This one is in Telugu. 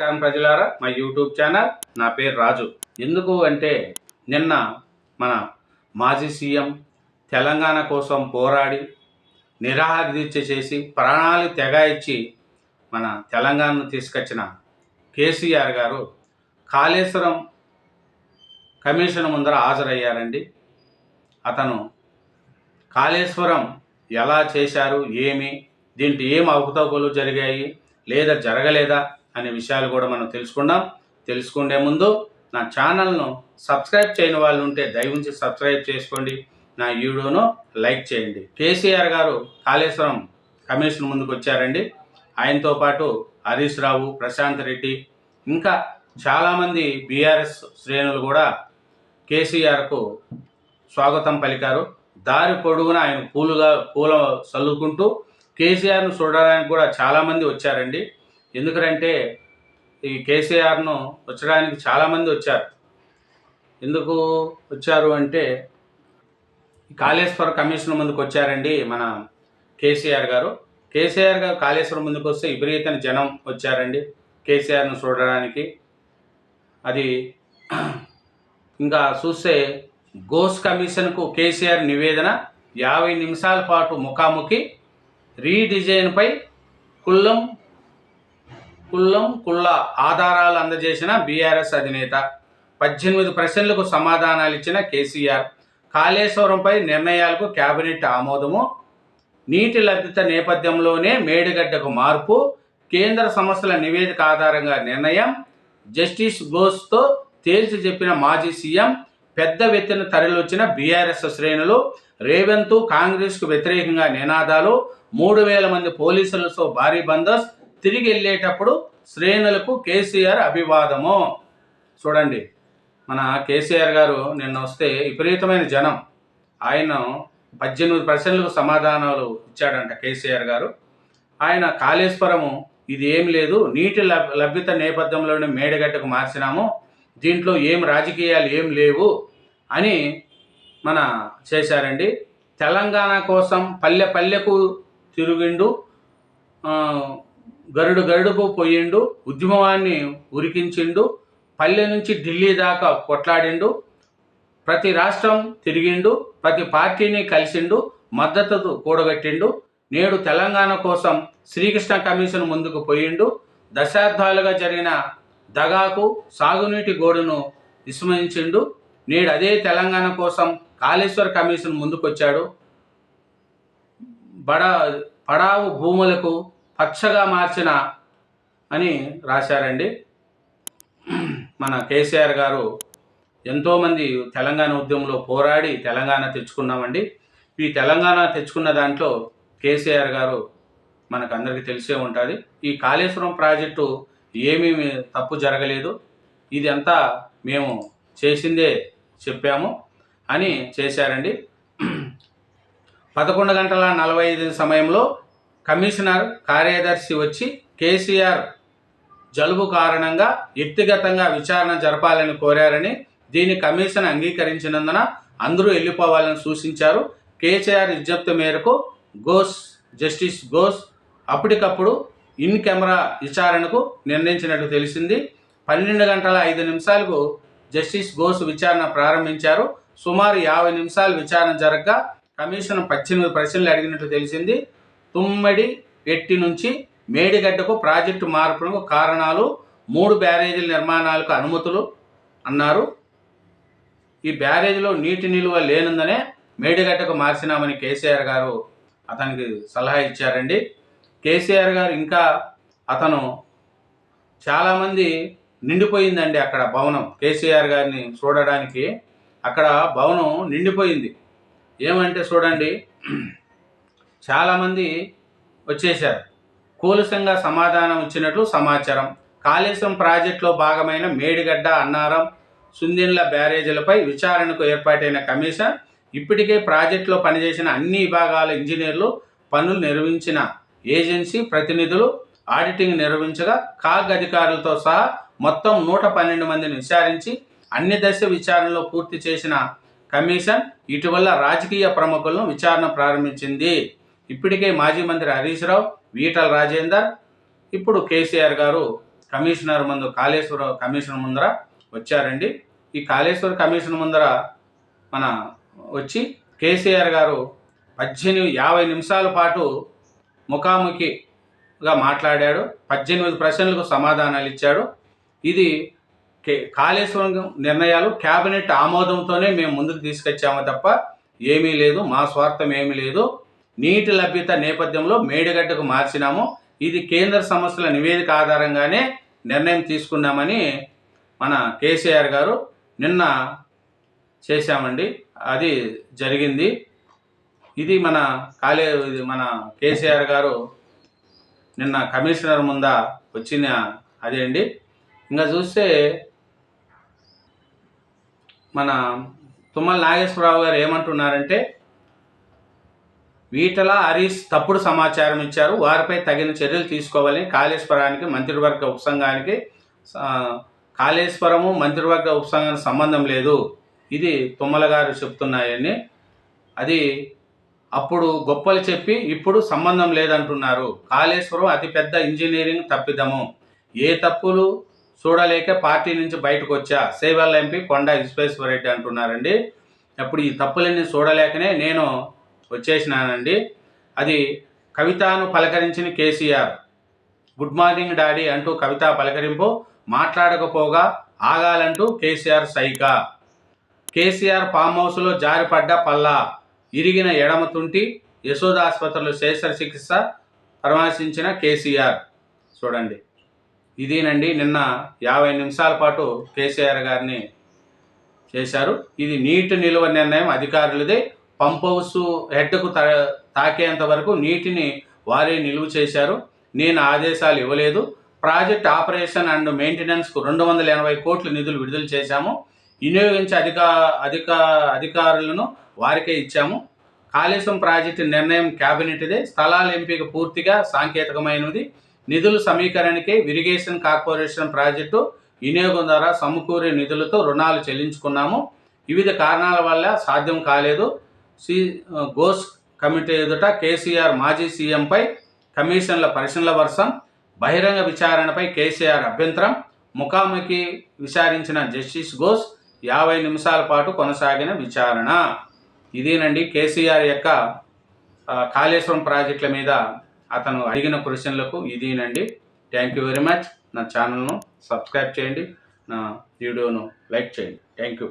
నమస్కారం ప్రజలారా. మా యూట్యూబ్ ఛానల్ నా పేరు రాజు. ఎందుకు అంటే నిన్న మన మాజీ సీఎం తెలంగాణ కోసం పోరాడి నిరాహార దీక్ష చేసి ప్రాణాలు తెగాయిచ్చి మన తెలంగాణను తీసుకొచ్చిన కేసీఆర్ గారు కాళేశ్వరం కమిషన్ ముందర హాజరయ్యారండి. అతను కాళేశ్వరం ఎలా చేశారు ఏమి దీంట్లో ఏం అవకతవకలు జరిగాయి లేదా జరగలేదా అనే విషయాలు కూడా మనం తెలుసుకుందాం. తెలుసుకునే ముందు నా ఛానల్ను సబ్స్క్రైబ్ చేయని వాళ్ళు ఉంటే దయవుంచి సబ్స్క్రైబ్ చేసుకోండి. నా వీడియోను లైక్ చేయండి. కేసీఆర్ గారు కాళేశ్వరం కమిషన్ ముందుకు వచ్చారండి. ఆయనతో పాటు హరీష్ రావు ప్రశాంత్ రెడ్డి ఇంకా చాలామంది బీఆర్ఎస్ శ్రేణులు కూడా కేసీఆర్కు స్వాగతం పలికారు. దారి పొడుగున ఆయన పూలుగా పూల చల్లుకుంటూ కేసీఆర్ను చూడడానికి కూడా చాలామంది వచ్చారండి. ఎందుకంటే ఈ కేసీఆర్ను వచ్చడానికి చాలామంది వచ్చారు. ఎందుకు వచ్చారు అంటే కాళేశ్వర కమిషన్ ముందుకు వచ్చారండి మన కేసీఆర్ గారు. కేసీఆర్ గారు కాళేశ్వరం ముందుకు వస్తే విపరీతమైన జనం వచ్చారండి కేసీఆర్ను చూడడానికి. అది ఇంకా చూస్తే గోస్ కమిషన్కు కేసీఆర్ నివేదన యాభై నిమిషాల పాటు ముఖాముఖి రీడిజైన్పై కుల్లం కుల్లం కుల్ల ఆధారాలు అందజేసిన బీఆర్ఎస్ అధినేత. పద్దెనిమిది ప్రశ్నలకు సమాధానాలు ఇచ్చిన కేసీఆర్. కాళేశ్వరంపై నిర్ణయాలకు కేబినెట్ ఆమోదము. నీటి లభ్యత నేపథ్యంలోనే మేడిగడ్డకు మార్పు. కేంద్ర సంస్థల నివేదిక ఆధారంగా నిర్ణయం. జస్టిస్ బోస్తో తేల్చి చెప్పిన మాజీ సీఎం. పెద్ద ఎత్తున తరలివచ్చిన బీఆర్ఎస్ శ్రేణులు. రేవంత్ కాంగ్రెస్కు వ్యతిరేకంగా నినాదాలు. మూడు వేల మంది పోలీసులతో భారీ బందోబస్తు తిరిగి వెళ్ళేటప్పుడు శ్రేణులకు కేసీఆర్ అభివాదము. చూడండి మన కేసీఆర్ గారు నిన్న వస్తే విపరీతమైన జనం. ఆయన పద్దెనిమిది ప్రశ్నలకు సమాధానాలు ఇచ్చాడంట కేసీఆర్ గారు. ఆయన కాళేశ్వరము ఇది ఏం లేదు నీటి లభ్యత నేపథ్యంలోనే మేడగడ్డకు మార్చినాము దీంట్లో ఏం రాజకీయాలు ఏం లేవు అని మన చేశారండి. తెలంగాణ కోసం పల్లె పల్లెకు తిరిగిండు గరుడు గరుడుకు పోయిండు ఉద్యమాన్ని ఉరికించిండు పల్లె నుంచి ఢిల్లీ దాకా కొట్లాడిండు ప్రతి రాష్ట్రం తిరిగిండు ప్రతి పార్టీని కలిసిండు మద్దతు కూడగట్టిండు. నేడు తెలంగాణ కోసం శ్రీకృష్ణ కమిషన్ ముందుకు పోయిండు. దశాబ్దాలుగా జరిగిన దగాకు సాగునీటి గోడును విస్మరించిండు నేడు అదే తెలంగాణ కోసం కాళేశ్వర కమిషన్ ముందుకొచ్చాడు. బడా పడావు భూములకు పచ్చగా మార్చిన అని రాశారండి. మన కేసీఆర్ గారు ఎంతోమంది తెలంగాణ ఉద్యమంలో పోరాడి తెలంగాణ తెచ్చుకున్నామండి. ఈ తెలంగాణ తెచ్చుకున్న దాంట్లో కేసీఆర్ గారు మనకు అందరికీ తెలిసే ఉంటుంది. ఈ కాళేశ్వరం ప్రాజెక్టు ఏమీ తప్పు జరగలేదు. ఇది అంతా మేము చేసిందే చెప్పాము అని చేశారండి. పదకొండు గంటల నలభై ఐదు సమయంలో కమిషనర్ కార్యదర్శి వచ్చి కేసీఆర్ జలుబు కారణంగా వ్యక్తిగతంగా విచారణ జరపాలని కోరారని దీని కమిషన్ అంగీకరించినందున అందరూ వెళ్ళిపోవాలని సూచించారు. కేసీఆర్ విజ్ఞప్తి మేరకు గోస్ జస్టిస్ గోస్ అప్పటికప్పుడు ఇన్ కెమెరా విచారణకు నిర్ణయించినట్టు తెలిసింది. పన్నెండు గంటల ఐదు నిమిషాలకు జస్టిస్ గోస్ విచారణ ప్రారంభించారు. సుమారు యాభై నిమిషాలు విచారణ జరగగా కమిషన్ పద్దెనిమిది ప్రశ్నలు అడిగినట్టు తెలిసింది. తుమ్మడి ఎట్టి నుంచి మేడిగడ్డకు ప్రాజెక్టు మార్పునకు కారణాలు మూడు బ్యారేజీల నిర్మాణాలకు అనుమతులు అన్నారు. ఈ బ్యారేజీలో నీటి నిలువ లేనందనే మేడిగడ్డకు మార్చినామని కేసీఆర్ గారు అతనికి సలహా ఇచ్చారండి. కేసీఆర్ గారు ఇంకా అతను చాలామంది నిండిపోయిందండి అక్కడ భవనం. కేసీఆర్ గారిని చూడడానికి అక్కడ భవనం నిండిపోయింది. ఏమంటే చూడండి చాలామంది వచ్చేశారు. కూలుసంగా సమాధానం ఇచ్చినట్లు సమాచారం. కాళేశ్వరం ప్రాజెక్టులో భాగమైన మేడిగడ్డ అన్నారం సుందిన్ల బ్యారేజీలపై విచారణకు ఏర్పాటైన కమిషన్ ఇప్పటికే ప్రాజెక్టులో పనిచేసిన అన్ని విభాగాల ఇంజనీర్లు పనులు నిర్వహించిన ఏజెన్సీ ప్రతినిధులు ఆడిటింగ్ నిర్వహించగా కాగ్ అధికారులతో సహా మొత్తం నూట పన్నెండు మందిని విచారించి అన్ని దశ విచారణలో పూర్తి చేసిన కమిషన్ ఇటీవల రాజకీయ ప్రముఖులను విచారణ ప్రారంభించింది. ఇప్పటికే మాజీ మంత్రి హరీష్ రావు వీటల రాజేందర్ ఇప్పుడు కేసీఆర్ గారు కమిషనర్ ముందు కాళేశ్వర కమిషన్ ముందర వచ్చారండి. ఈ కాళేశ్వర కమిషన్ ముందర మన వచ్చి కేసీఆర్ గారు పద్దెనిమిది యాభై నిమిషాల పాటు ముఖాముఖిగా మాట్లాడాడు పద్దెనిమిది ప్రశ్నలకు సమాధానాలు ఇచ్చాడు. ఇది కే కాళేశ్వరం నిర్ణయాలు కేబినెట్ ఆమోదంతోనే మేము ముందుకు తీసుకొచ్చాము తప్ప ఏమీ లేదు మా స్వార్థం ఏమీ లేదు. నీటి లభ్యత నేపథ్యంలో మేడిగడ్డకు మార్చినాము. ఇది కేంద్ర సమస్యల నివేదిక ఆధారంగానే నిర్ణయం తీసుకున్నామని మన కేసీఆర్ గారు నిన్న చేశామండి. అది జరిగింది. ఇది మన కాలే ఇది మన కేసీఆర్ గారు నిన్న కమిషనర్ ముందా వచ్చిన అదే అండి. ఇంకా చూస్తే మన తుమ్మల నాగేశ్వరరావు గారు ఏమంటున్నారంటే వీటల హరీష్ తప్పుడు సమాచారం ఇచ్చారు. వారిపై తగిన చర్యలు తీసుకోవాలని కాళేశ్వరానికి మంత్రివర్గ ఉపసంఘానికి కాళేశ్వరము మంత్రివర్గ ఉపసంఘానికి సంబంధం లేదు. ఇది తుమ్మల గారు చెప్తున్నాయని. అది అప్పుడు గొప్పలు చెప్పి ఇప్పుడు సంబంధం లేదంటున్నారు. కాళేశ్వరం అతిపెద్ద ఇంజనీరింగ్ తప్పిదము. ఏ తప్పులు చూడలేక పార్టీ నుంచి బయటకు వచ్చా? సేవల్ ఎంపీ కొండ విశ్వేశ్వరరెడ్డి అంటున్నారండి. అప్పుడు ఈ తప్పులన్నీ చూడలేకనే నేను వచ్చేసినానండి. అది కవితను పలకరించిన కేసీఆర్ గుడ్ మార్నింగ్ డాడీ అంటూ కవిత పలకరింపు మాట్లాడకపోగా ఆగాలంటూ కేసీఆర్ సైకా కేసీఆర్ ఫామ్ హౌస్లో జారిపడ్డ పల్లా ఇరిగిన ఎడమ తుంటి యశోద ఆసుపత్రిలో శస్త్రచికిత్స పరామర్శించిన కేసీఆర్. చూడండి. ఇదేనండి నిన్న యాభై నిమిషాల పాటు కేసీఆర్ గారిని చేశారు. ఇది నీటి నిల్వ నిర్ణయం అధికారులదే. పంప్ హౌస్ హెడ్కు తా తాకేంత వరకు నీటిని వారే నిలువ చేశారు. నేను ఆదేశాలు ఇవ్వలేదు. ప్రాజెక్ట్ ఆపరేషన్ అండ్ మెయింటెనెన్స్కు రెండు వందల ఎనభై కోట్లు నిధులు విడుదల చేశాము. వినియోగించే అధిక అధిక అధికారులను వారికే ఇచ్చాము. కాళేశ్వరం ప్రాజెక్టు నిర్ణయం క్యాబినెట్దే. స్థలాల ఎంపిక పూర్తిగా సాంకేతికమైనది. నిధుల సమీకరణకే ఇరిగేషన్ కార్పొరేషన్ ప్రాజెక్టు వినియోగం ద్వారా సమకూరే నిధులతో రుణాలు చెల్లించుకున్నాము. వివిధ కారణాల వల్ల సాధ్యం కాలేదు. సి గోస్ కమిటీ ఎదుట కేసీఆర్ మాజీ సీఎంపై కమిషన్ల పరిశీలన వర్షం బహిరంగ విచారణపై కేసీఆర్ అభ్యంతరం ముఖాముఖి విచారించిన జస్టిస్ ఘోష్ యాభై నిమిషాల పాటు కొనసాగిన విచారణ. ఇదేనండి కేసీఆర్ యొక్క కాళేశ్వరం ప్రాజెక్టుల మీద అతను అడిగిన క్వశ్చన్లకు ఇదేనండి. థ్యాంక్ యూ వెరీ మచ్ నా ఛానల్ను సబ్స్క్రైబ్ చేయండి. నా వీడియోను లైక్ చేయండి. Thank you